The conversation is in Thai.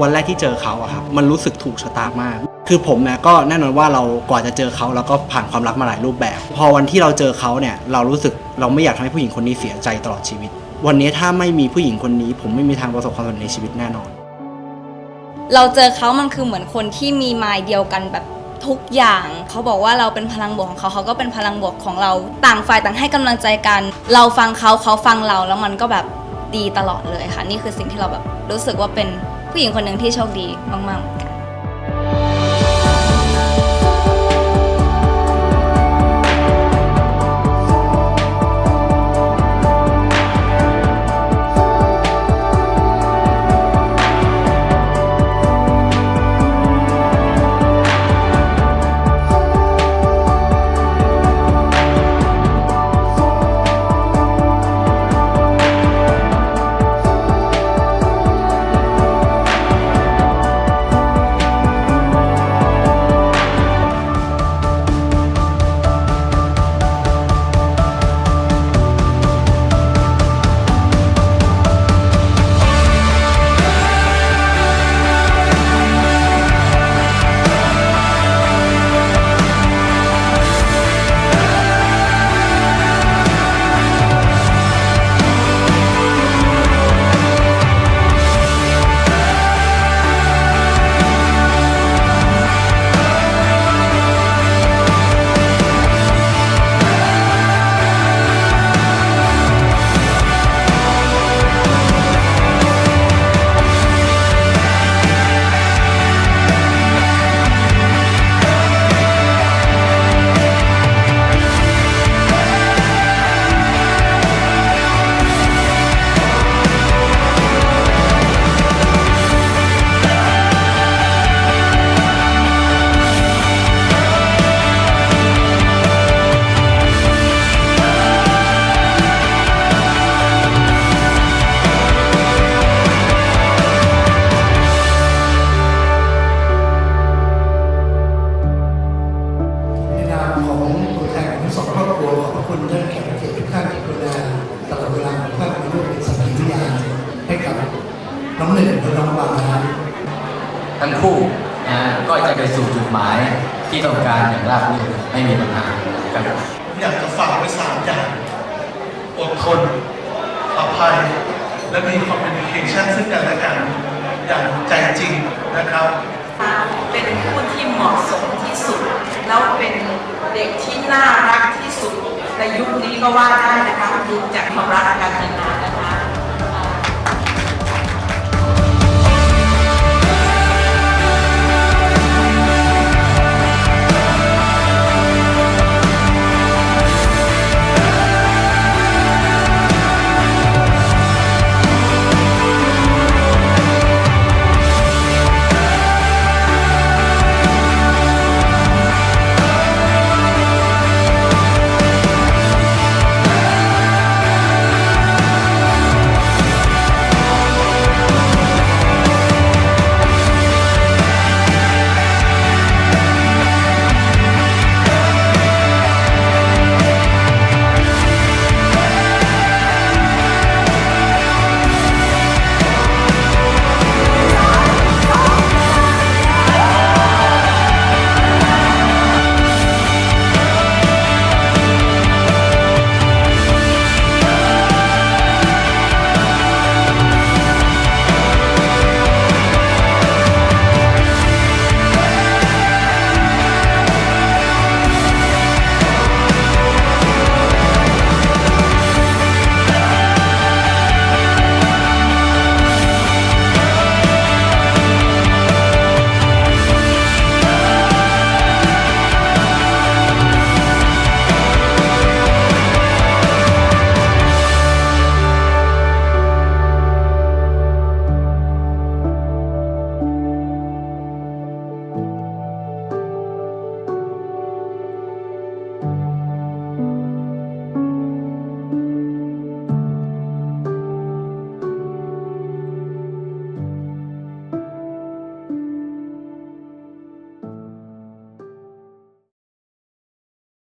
วันแรกที่เจอเขาอะครับมันรู้สึกถูกชะตามาก คือผมเนี่ยก็แน่นอนว่าเรากว่าจะเจอเขาเราก็ผ่านความรักมาหลายรูปแบบ พอวันที่เราเจอเขาเนี่ยเรารู้สึกเราไม่อยากทำให้ผู้หญิงคนนี้เสียใจตลอดชีวิต วันนี้ถ้าไม่มีผู้หญิงคนนี้ ผมไม่มีทางประสบความสำเร็จในชีวิตแน่นอน เราเจอเขามันคือเหมือนคนที่มีมายเดียวกันแบบทุกอย่าง เขาบอกว่าเราเป็นพลังบวกของเขาเขาก็เป็นพลังบวกของเรา ต่างฝ่ายต่างให้กำลังใจกัน เราฟังเขาเขาฟังเราแล้วมันก็แบบดีตลอดเลยค่ะ นี่คือสิ่งที่เราแบบรู้สึกว่าเป็น ผู้หญิงคนหนึ่งที่โชคดีมากๆ ครัวขอบพระคุณท่านแขกรับเชิญทุกท่านที่ดูแลตลอดเวลาของท่านในรูปเป็นสักขีพยานให้กับน้องหนึ่งและน้องวานะครับทั้งคู่นะก็จะไปสู่จุดหมายที่ต้องการอย่างราบรื่นไม่มีปัญหาครับผมอยากจะฝากไว้สามอย่างอดทนอภัย และมีคอมมิวนิเคชันซึ่งกันและกันอย่างใจจริงนะครับเป็นผู้ที่เหมาะสมที่สุด แล้วเป็นเด็กที่น่ารักที่สุด ในยุคนี้ก็ว่าได้นะคะคือจากความรักกันนาน